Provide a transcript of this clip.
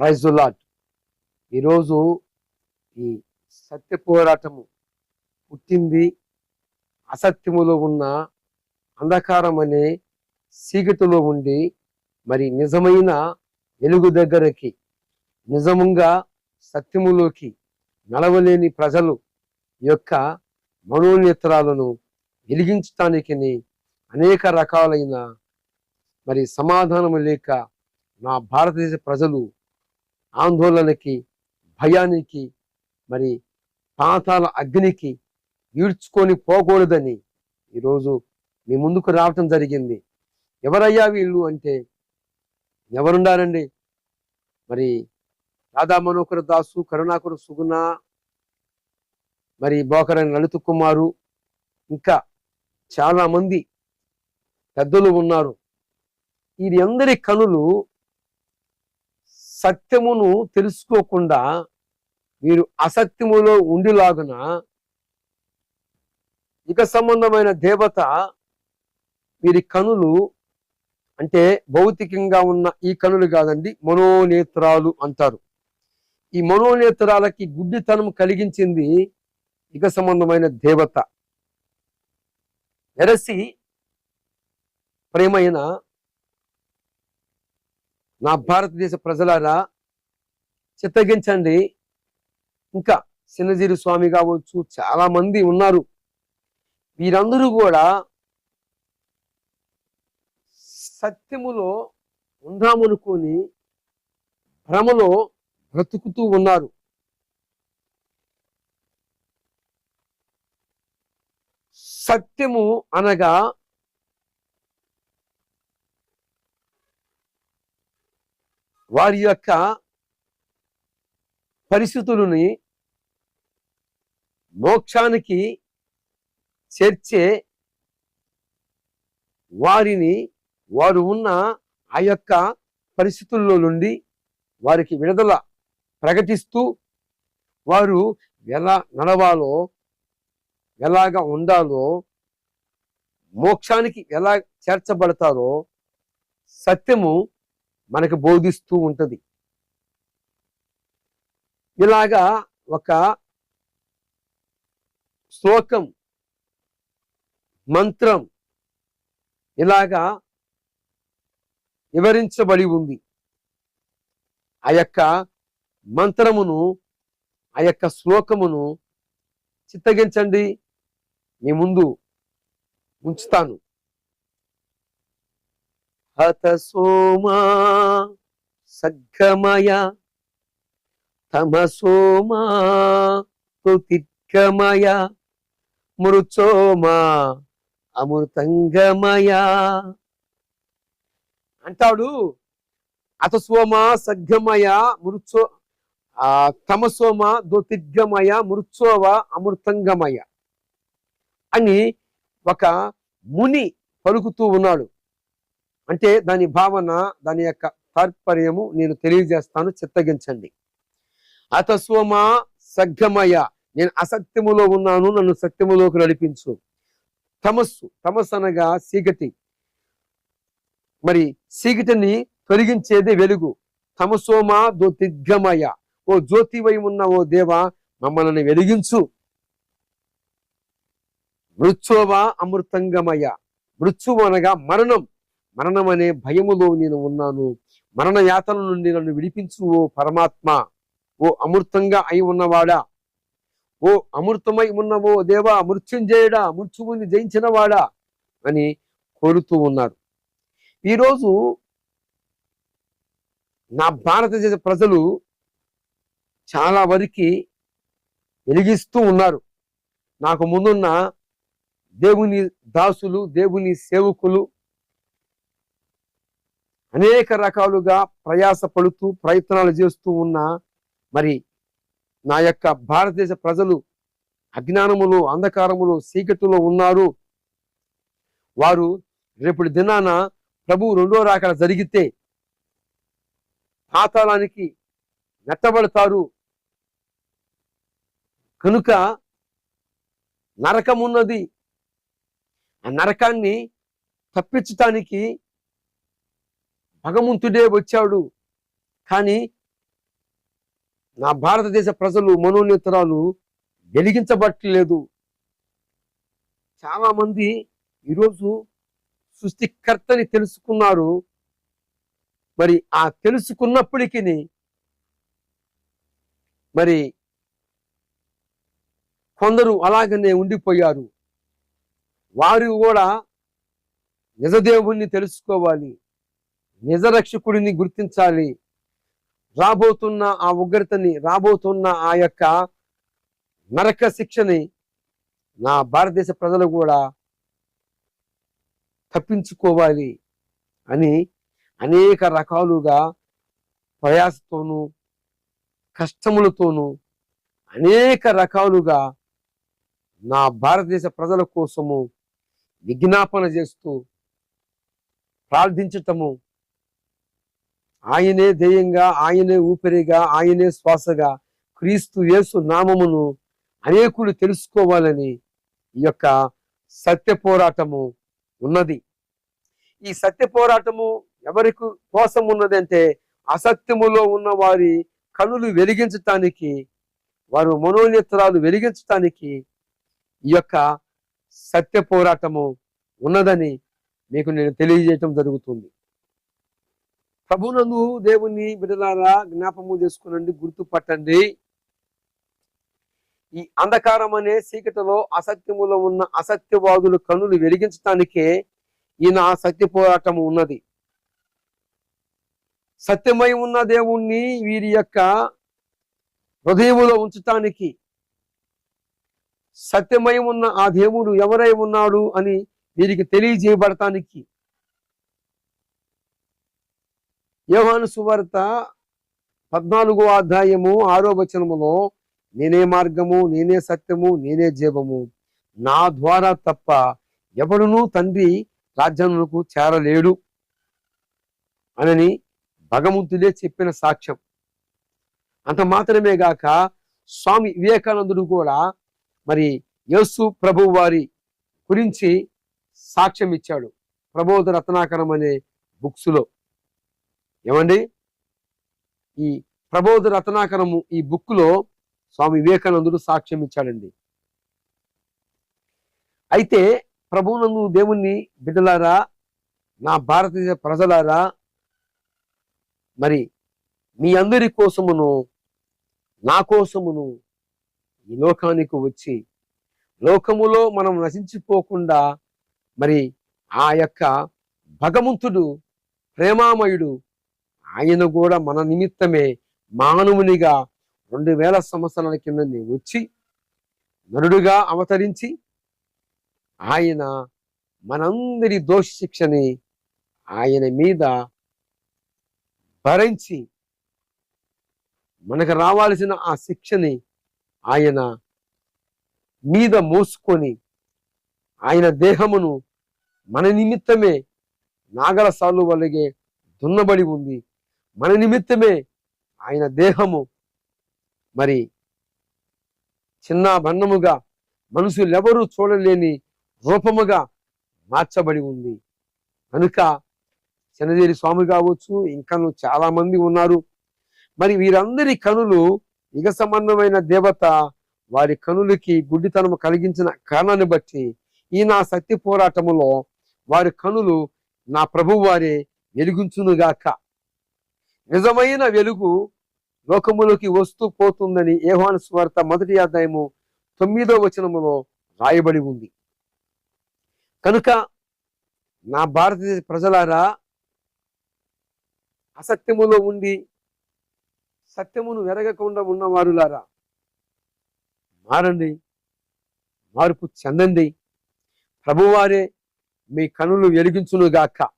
Praise lot ఈరోజు ఈ సత్య పోరాటము పుట్టింది అసత్యములో ఉన్న అంధకారం అనే సీకటిలో ఉండి మరి నిజమైన వెలుగు దగ్గరకి నిజముగా సత్యములోకి నడవలేని ప్రజలు యొక్క మనోనేత్రాలను వెలిగించటానికి అనేక రకాలైన మరి సమాధానము లేక నా భారతదేశ ప్రజలు ఆందోళనకి భయానికి మరి పాతాల అగ్నికి ఈడ్చుకొని పోకూడదని ఈరోజు మీ ముందుకు రావటం జరిగింది. ఎవరయ్యా వీళ్ళు అంటే ఎవరుండారండి? మరి రాధా మనోహర దాసు కరుణాకర సుగుణ మరి బోకరని లలిత కుమారు ఇంకా చాలామంది పెద్దలు ఉన్నారు. వీరి అందరి కనులు సత్యమును తెలుసుకోకుండా వీరు అసత్యములో ఉండిలాగున ఇక సంబంధమైన దేవత వీరి కనులు అంటే భౌతికంగా ఉన్న ఈ కనులు కాదండి మనోనేత్రాలు అంటారు. ఈ మనోనేత్రాలకి గుడ్డితనం కలిగించింది ఇక సంబంధమైన దేవత. ఎరసి ప్రేమైన నా భారతదేశ ప్రజలారా చిత్తగించండి. ఇంకా చిన్నజీరు స్వామి కావచ్చు చాలా మంది ఉన్నారు. వీరందరూ కూడా సత్యములో ఉందామనుకొని భ్రమలో బ్రతుకుతూ ఉన్నారు. సత్యము అనగా వారి యొక్క పరిస్థితులని మోక్షానికి చేర్చే వారిని వారు ఉన్న ఆ యొక్క పరిస్థితుల్లో నుండి వారికి విడుదల ప్రకటిస్తూ వారు ఎలా నడవాలో ఎలాగా ఉండాలో మోక్షానికి ఎలా చేర్చబడతారో సత్యము మనకు బోధిస్తూ ఉంటుంది. ఇలాగా ఒక శ్లోకం మంత్రం ఇలాగా వివరించబడి ఉంది. ఆ యొక్క మంత్రమును ఆ యొక్క శ్లోకమును చిత్తగించండి. మీ ముందు ఉంచుతాను. హత సోమా సగ్గమయ తమసోమా కృతిర్గమయ మృచోమా అమృతంగమయ. అంటాడు అతసోమ సగ్గమయ మృత్సో ఆ తమసోమ దుతిర్గమయ మృత్సోవ అమృతంగమయ అని ఒక ముని పలుకుతూ ఉన్నాడు. అంటే దాని భావన దాని యొక్క తాత్పర్యము నేను తెలియజేస్తాను. చిత్తగించండి. అతస్వమా సగ్గమయ నేను అసత్యములో ఉన్నాను నన్ను సత్యములోకి నడిపించు. తమస్సు తమస్సు అనగా సీగటి మరి సీగటిని తొలగించేది వెలుగు. తమసోమ దిగ్గమయ ఓ జ్యోతివై ఉన్న ఓ దేవ మమ్మల్ని వెలిగించు. మృత్యోవ అమృతంగమయ. మృత్యువు అనగా మరణం. మరణం అనే భయములో నేను ఉన్నాను. మరణ యాతల నుండి నన్ను విడిపించు ఓ పరమాత్మ. ఓ అమృతంగా అయి ఉన్నవాడా. ఓ అమృతమై ఉన్నవో దేవా మృత్యుంజయుడా మృత్యువుని జయించినవాడా అని కోరుతూ ఉన్నారు. ఈరోజు నా భారతదేశ ప్రజలు చాలా వరకు వెలిగిస్తూ ఉన్నారు. నాకు ముందున్న దేవుని దాసులు దేవుని సేవకులు అనేక రకాలుగా ప్రయాస పడుతూ ప్రయత్నాలు చేస్తూ ఉన్న మరి నా యొక్క భారతదేశ ప్రజలు అజ్ఞానములు అంధకారములు చీకటిలో ఉన్నారు. వారు రేపటి దినాన ప్రభు రెండో రాకడ జరిగితే పాతాళానికి నెట్టబడతారు. కనుక నరకమున్నది ఆ నరకాన్ని తప్పించటానికి భగవంతుడే వచ్చాడు. కానీ నా భారతదేశ ప్రజలు మనోనేతరాలు వెలిగించబట్టలేదు. చాలా మంది ఈరోజు సృష్టికర్తని తెలుసుకున్నారు. మరి ఆ తెలుసుకున్నప్పటికీ మరి కొందరు అలాగనే ఉండిపోయారు. వారు కూడా నిజదేవుణ్ణి తెలుసుకోవాలి. నిజరక్షకుడిని గుర్తించాలి. రాబోతున్న ఆ ఉగ్రతని రాబోతున్న ఆ యొక్క నరక శిక్షని నా భారతదేశ ప్రజలు కూడా తప్పించుకోవాలి అని అనేక రకాలుగా ప్రయాసతోనూ కష్టములతోనూ అనేక రకాలుగా నా భారతదేశ ప్రజల కోసము విజ్ఞాపన చేస్తూ ప్రార్థించటము ఆయనే ధ్యేయంగా ఆయనే ఊపిరిగా ఆయనే శ్వాసగా క్రీస్తు యేసు నామమును అనేకులు తెలుసుకోవాలని ఈ యొక్క సత్య పోరాటము ఉన్నది. ఈ సత్య పోరాటము ఎవరికి కోసం ఉన్నది అంటే అసత్యములో ఉన్న వారి కనులు వెలిగించటానికి వారు మనోనేత్రాలు వెలిగించటానికి ఈ యొక్క సత్య పోరాటము ఉన్నదని మీకు నేను తెలియజేయటం జరుగుతుంది. ప్రభునందు దేవుని బిడలారా జ్ఞాపము చేసుకునండి గుర్తుపట్టండి. ఈ అంధకారం అనే చీకటిలో అసత్యములో ఉన్న అసత్యవాదులు కనులు వెలిగించటానికే ఈయన సత్య పోరాటం ఉన్నది. సత్యమై ఉన్న దేవుణ్ణి వీరి యొక్క హృదయములో ఉంచటానికి సత్యమై ఉన్న ఆ దేవుడు ఎవరై ఉన్నాడు అని వీరికి తెలియజేయబడటానికి యోహాను సువార్త పద్నాలుగో అధ్యాయము ఆరో వచనములో నేనే మార్గము నేనే సత్యము నేనే జీవము. నా ద్వారా తప్ప ఎవడునూ తండ్రి రాజ్యములకు చేరలేడు. అనని భగవంతుడే చెప్పిన సాక్ష్యం. అంత మాత్రమే గాక స్వామి వివేకానందుడు కూడా మరి యేసు ప్రభు వారి గురించి సాక్ష్యం ఇచ్చాడు. ప్రబోధ రత్నాకరం అనే బుక్స్లో. ఏమండి? ఈ ప్రబోధ రత్నాకరము ఈ బుక్లో స్వామి వివేకానందుడు సాక్ష్యం ఇచ్చాడండి. అయితే ప్రభువునందు దేవుణ్ణి బిడ్డలారా నా భారతదేశ ప్రజలారా మరి మీ అందరి కోసమును నా కోసమును ఈ లోకానికి వచ్చి లోకములో మనం నశించిపోకుండా మరి ఆ యొక్క భగవంతుడు ప్రేమామయుడు ఆయన కూడా మన నిమిత్తమే మానవునిగా రెండు వేల సంవత్సరాల కింద వచ్చి నరుడుగా అవతరించి ఆయన మనందరి దోషశిక్షని ఆయన మీద భరించి మనకు రావాల్సిన ఆ శిక్షని ఆయన మీద మోసుకొని ఆయన దేహమును మన నిమిత్తమే నాగల సాలు వలగే దున్నబడి ఉంది. మన నిమిత్తమే ఆయన దేహము మరి చిన్న భన్నముగా మనుషులెవరూ చూడలేని రూపముగా మార్చబడి ఉంది. కనుక చిన్నదేరి స్వామి కావచ్చు ఇంకా చాలా మంది ఉన్నారు. మరి వీరందరి కనులు యుగ సంబంధమైన దేవత వారి కనులకి గుడ్డితనము కలిగించిన కారణాన్ని బట్టి ఈ నా సత్య పోరాటములో వారి కనులు నా ప్రభు వారే వెలుగుంచునుగాక. నిజమైన వెలుగు లోకములోకి వస్తూ పోతుందని ఏహాను స్వార్త మొదటి అధ్యాయము తొమ్మిదో వచనములో రాయబడి ఉంది. కనుక నా భారతదేశ ప్రజలారా అసత్యములో ఉండి సత్యమును వెరగకుండా ఉన్నవారులారా మారండి మార్పు చెందండి. ప్రభువారే మీ కనులు వెలిగించునుగాక.